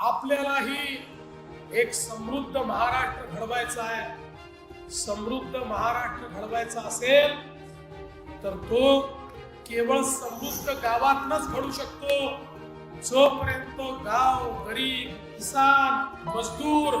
आपल्यालाही एक समृद्ध महाराष्ट्र घडवायचा आहे. समृद्ध महाराष्ट्र घडवायचा असेल तर तो केवळ समृद्ध गावातनच घडू शकतो. जोपर्यंत गाव गरीब किसान मजदूर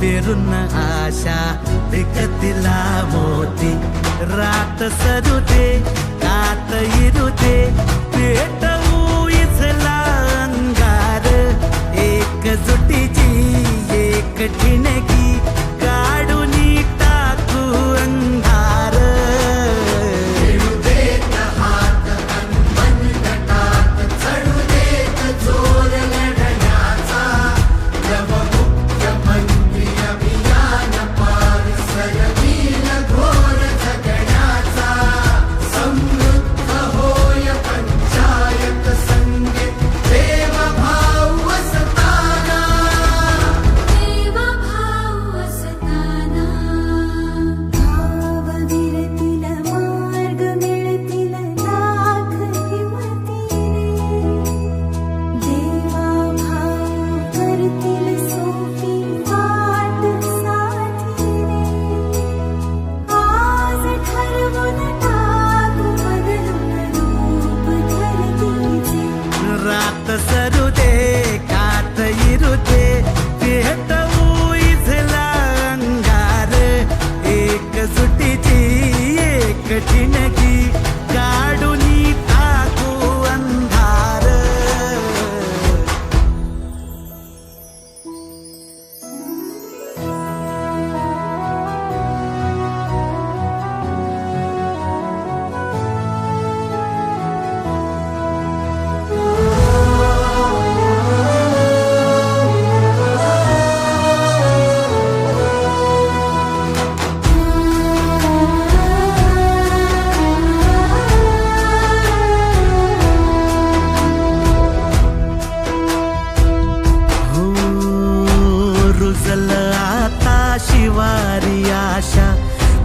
पेरून आशा विकतीला मोती. रात सरू दे कात इरू दे पेटवू इथला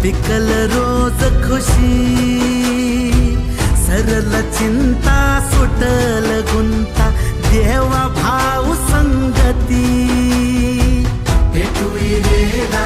पिकल रोज खुशी सरल चिंता सुटल गुंता देवा भाऊ संगती. भेटू इरेला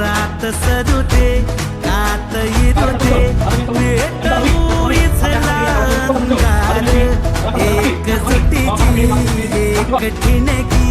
रात सरू दे कात इरू दे पेटवू इथला अंगार एक सुटीची एक ठिणगी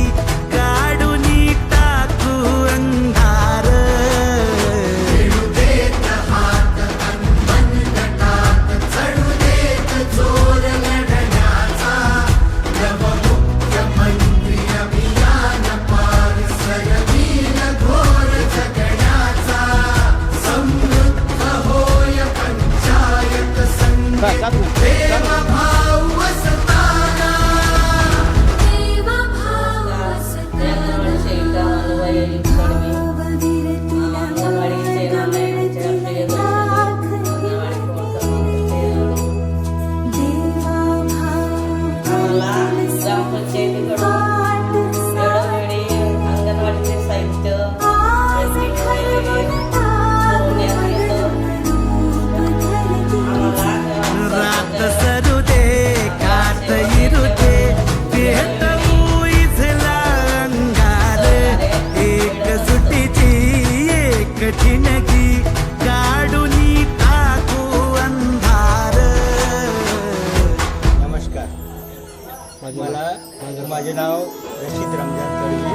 રશીદ રમઝાન કરીને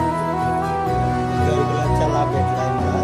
ગૌ ગુલાબ ચલાવે એટલા એમના.